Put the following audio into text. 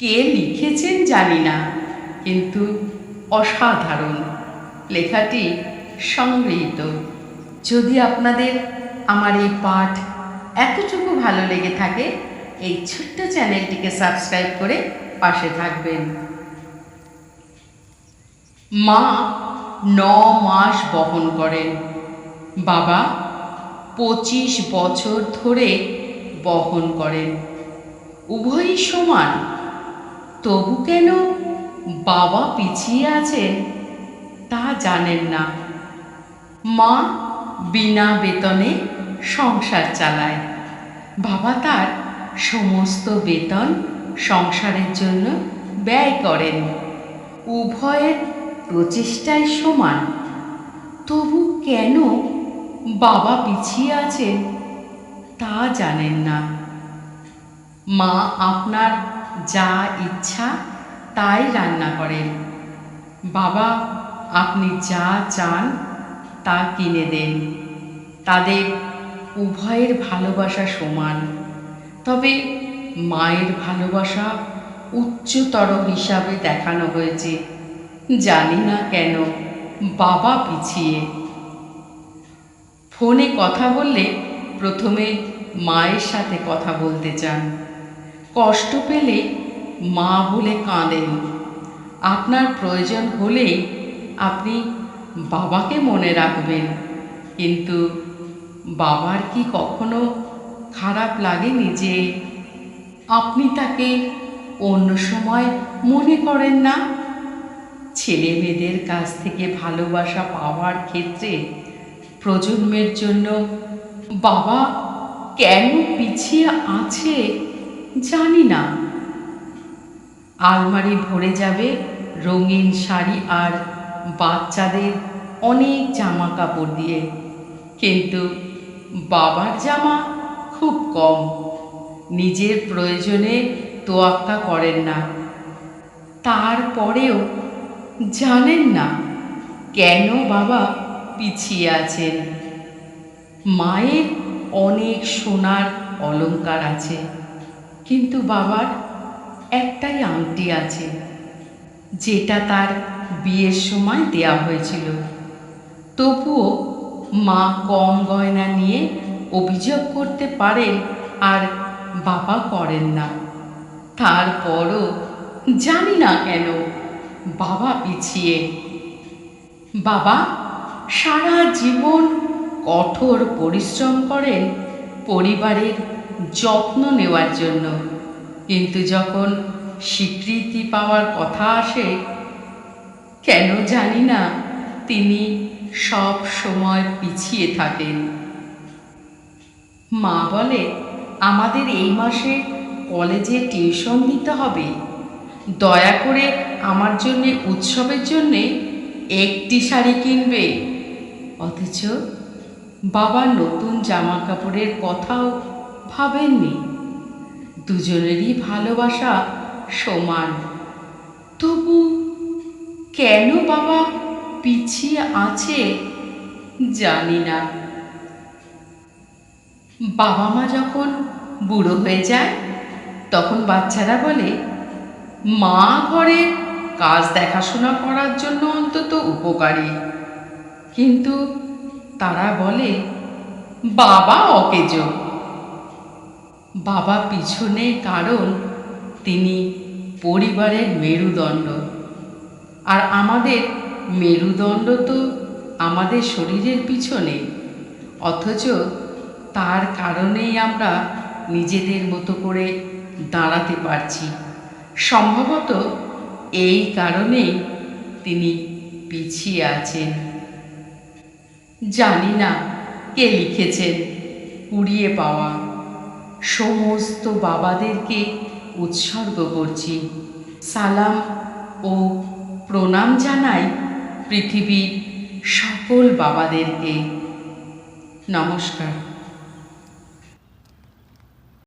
কে লিখেছেন জানি না, কিন্তু অসাধারণ লেখাটি সংগৃহীত। যদি আপনাদের আমার এই পাঠ এতটুকু ভালো লেগে থাকে, এই ছোট্ট চ্যানেলটিকে সাবস্ক্রাইব করে পাশে থাকবেন। মা ন মাস বহন করেন। বাবা পঁচিশ বছর ধরে বহন করেন। উভয়ই সমান। তবু কেন বাবা পিছিয়ে আছেন তা জানেন না। মা বিনা বেতনে সংসার চালায়। বাবা তার সমস্ত বেতন সংসারের জন্য ব্যয় করেন। উভয়ের প্রচেষ্টাই সমান। তবু কেন বাবা পিছিয়ে আছেন তা জানেন না। মা আপনার যা ইচ্ছা তাই রান্না করেন। বাবা, আপনি যা চান তা কিনে দেন। তাদের উভয়ের ভালোবাসা সমান। তবে মায়ের ভালোবাসা উচ্চতর হিসাবে দেখানো হয়েছে। জানি না কেন বাবা পিছিয়ে। ফোনে কথা বললে প্রথমে মায়ের সাথে কথা বলতে চান। কষ্ট পেলে মা বলে কাঁদেন। আপনার প্রয়োজন হলেই আপনি বাবাকে মনে রাখবেন। কিন্তু বাবার কি কখনো খারাপ লাগেনি যে আপনি তাকে অন্য সময় মনে করেন না? ছেলে মেয়েদের কাছ থেকে ভালোবাসা পাওয়ার ক্ষেত্রে প্রজন্মের জন্য বাবা কেন পিছিয়ে আছে? জানি না। আলমারি ভরে যাবে রঙিন শাড়ি আর বাচ্চাদের অনেক জামা কাপড় দিয়ে। কিন্তু বাবার জামা খুব কম। নিজের প্রয়োজনে তোয়াক্কা করেন না। তারপরেও জানেন না কেন বাবা পিছিয়ে আছেন। মায়ের অনেক সোনার অলংকার আছে। কিন্তু বাবার একটাই আংটি আছে, যেটা তার বিয়ের সময় দেয়া হয়েছিল। তবুও মা কম গয়না নিয়ে অভিযোগ করতে পারেন আর বাবা করেন না। তারপরও জানি না কেন বাবা পিছিয়ে। বাবা সারা জীবন কঠোর পরিশ্রম করেন পরিবারের যত্ন নেওয়ার জন্য। কিন্তু যখন স্বীকৃতি পাওয়ার কথা আসে, কেন জানি না, তিনি সব সময় পিছিয়ে থাকেন। মা বলে, আমাদের এই মাসে কলেজে টিউশন দিতে হবে। দয়া করে আমার জন্যে, উৎসবের জন্যে একটি শাড়ি কিনবে। অথচ বাবার নতুন জামা কাপড়ের কথাও ভাবেননি। দুজনেরই ভালোবাসা সমান। তবু কেন বাবা পিছিয়ে আছে জানি না। বাবা মা যখন বুড়ো হয়ে যায়, তখন বাচ্চারা বলে, মা ঘরে কাজ দেখাশোনা করার জন্য অন্তত উপকারী। কিন্তু তারা বলে, বাবা অকেজ। বাবা পিছনে কারণ তিনি পরিবারের মেরুদণ্ড। আর আমাদের মেরুদণ্ড তো আমাদের শরীরের পিছনে, অথচ তার কারণেই আমরা নিজেদের মতো করে দাঁড়াতে পারছি। সম্ভবত এই কারণেই তিনি পিছিয়ে আছেন। জানি না কে লিখেছেন। কুড়িয়ে পাওয়া। সমস্ত বাবাদেরকে উৎসর্গ করছি। সালাম ও প্রণাম জানাই পৃথিবীর সকল বাবাদেরকে। নমস্কার।